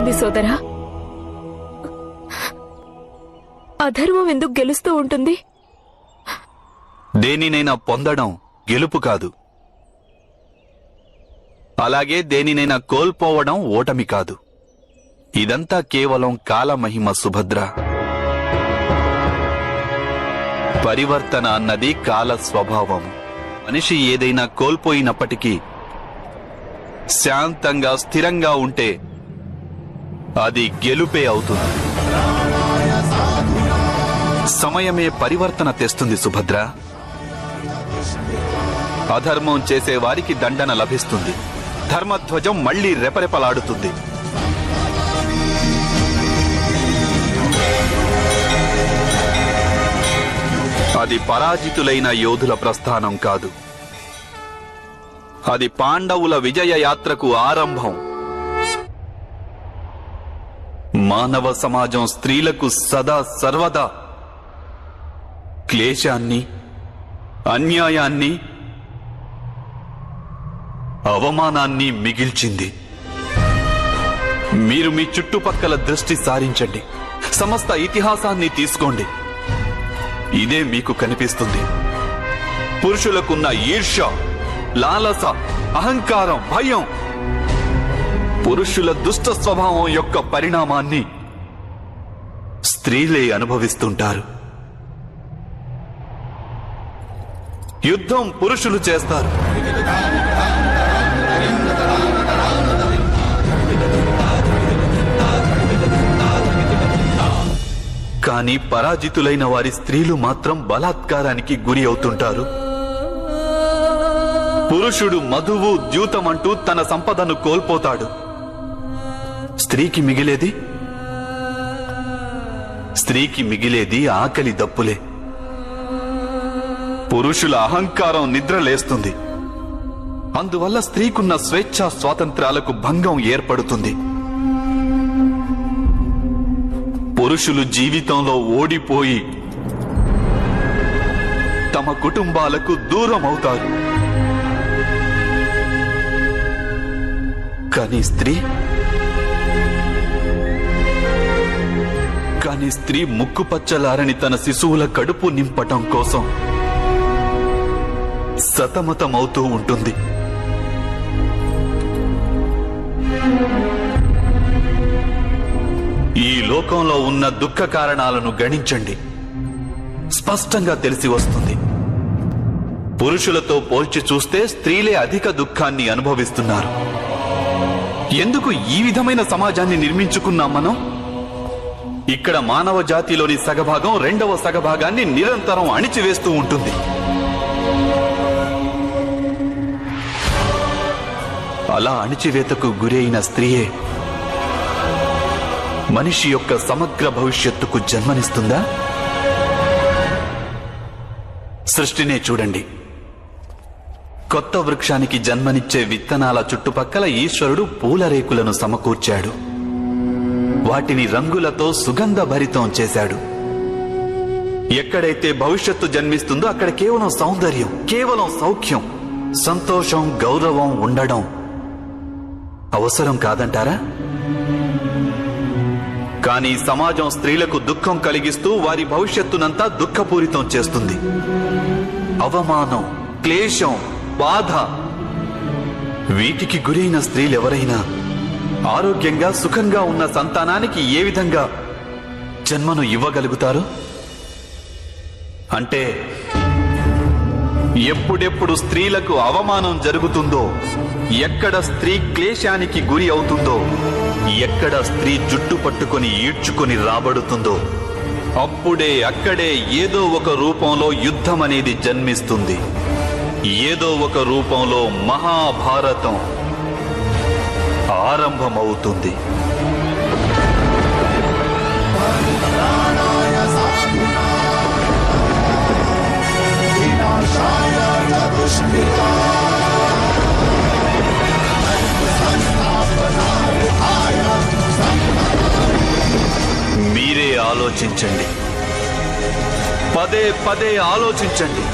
ఉంది సోదరా అధర్మం ఎందుకు గెలుస్తూ ఉంటుంది? దేనినైనా పొందడం గెలుపు కాదు. అలాగే దేనినైనా కోల్పోవడం ఓటమి కాదు. ఇదంతా కేవలం కాలమహిమ సుభద్ర. పరివర్తన అన్నది కాల స్వభావం. మనిషి ఏదైనా కోల్పోయినప్పటికీ శాంతంగా స్థిరంగా ఉంటే అది గెలుపే అవుతుంది. సమయమే పరివర్తన తెస్తుంది సుభద్ర. అధర్మం చేసే వారికి దండన లభిస్తుంది. ధర్మధ్వజం మళ్ళీ రెపరెపలాడుతుంది. అది పరాజితులైన యోధుల ప్రస్థానం కాదు. అది పాండవుల విజయ యాత్రకు ఆరంభం. మానవ సమాజం స్త్రీలకు సదా సర్వదా క్లేశాన్ని అన్యాయాన్ని అవమానాన్ని మిగిల్చింది. మీరు మీ చుట్టుపక్కల దృష్టి సారించండి. సమస్త ఇతిహాసాన్ని తీసుకోండి. ఇదే మీకు కనిపిస్తుంది. పురుషులకున్న ఈర్ష్య లాలస అహంకారం భయం పురుషుల దుష్ట స్వభావం యొక్క పరిణామాన్ని స్త్రీలే అనుభవిస్తుంటారు. యుద్ధం పురుషులు చేస్తారు. కానీ పరాజితులైన వారి స్త్రీలు మాత్రం బలాత్కారానికి గురి అవుతుంటారు. పురుషుడు మధువు ద్యూతమంటూ తన సంపదను కోల్పోతాడు. స్త్రీకి మిగిలేది? స్త్రీకి మిగిలేది ఆకలి దప్పులే. పురుషుల అహంకారం నిద్రలేస్తుంది అందువల్ల స్త్రీకున్న స్వేచ్ఛా స్వాతంత్రాలకు భంగం ఏర్పడుతుంది. పురుషులు జీవితంలో ఓడిపోయి తమ కుటుంబాలకు దూరం అవుతారు కానీ స్త్రీ కానీ స్త్రీ ముక్కుపచ్చలారని తన శిశువుల కడుపు నింపటం కోసం సతమతమవుతూ ఉంటుంది. ఈ లోకంలో ఉన్న దుఃఖ కారణాలను గణించండి. స్పష్టంగా తెలిసి వస్తుంది. పురుషులతో పోల్చి చూస్తే స్త్రీలే అధిక దుఃఖాన్ని అనుభవిస్తున్నారు. ఎందుకు ఈ విధమైన సమాజాన్ని నిర్మించుకున్నాం మనం? ఇక్కడ మానవ జాతిలోని సగభాగం రెండవ సగభాగాన్ని నిరంతరం అణిచివేస్తూ ఉంటుంది. అలా అణిచివేతకు గురైన స్త్రీయే మనిషి యొక్క సమగ్ర భవిష్యత్తుకు జన్మనిస్తుందా? సృష్టినే చూడండి. కొత్త వృక్షానికి జన్మనిచ్చే విత్తనాల చుట్టుపక్కల ఈశ్వరుడు పూల రేకులను సమకూర్చాడు. వాటిని రంగులతో సుగంధ భరితం చేశాడు. ఎక్కడైతే భవిష్యత్తు జన్మిస్తుందో అక్కడ కేవలం సౌందర్యం కేవలం సౌఖ్యం సంతోషం గౌరవం ఉండడం అవసరం కాదంటారా? కానీ సమాజం స్త్రీలకు దుఃఖం కలిగిస్తూ వారి భవిష్యత్తునంతా దుఃఖపూరితం చేస్తుంది. అవమానం క్లేశం బాధ వీటికి గురైన స్త్రీలెవరైనా ఆరోగ్యంగా సుఖంగా ఉన్న సంతానానికి ఏ విధంగా జన్మను ఇవ్వగలుగుతారు? అంటే ఎప్పుడెప్పుడు స్త్రీలకు అవమానం జరుగుతుందో ఎక్కడ స్త్రీ క్లేశానికి గురి అవుతుందో ఎక్కడ స్త్రీ జుట్టు పట్టుకొని ఈడ్చుకొని రాబడుతుందో అప్పుడే అక్కడే ఏదో ఒక రూపంలో యుద్ధం అనేది జన్మిస్తుంది. ఏదో ఒక రూపంలో మహాభారతం ఆరంభమవుతుంది. మీరే ఆలోచించండి. పదే పదే ఆలోచించండి.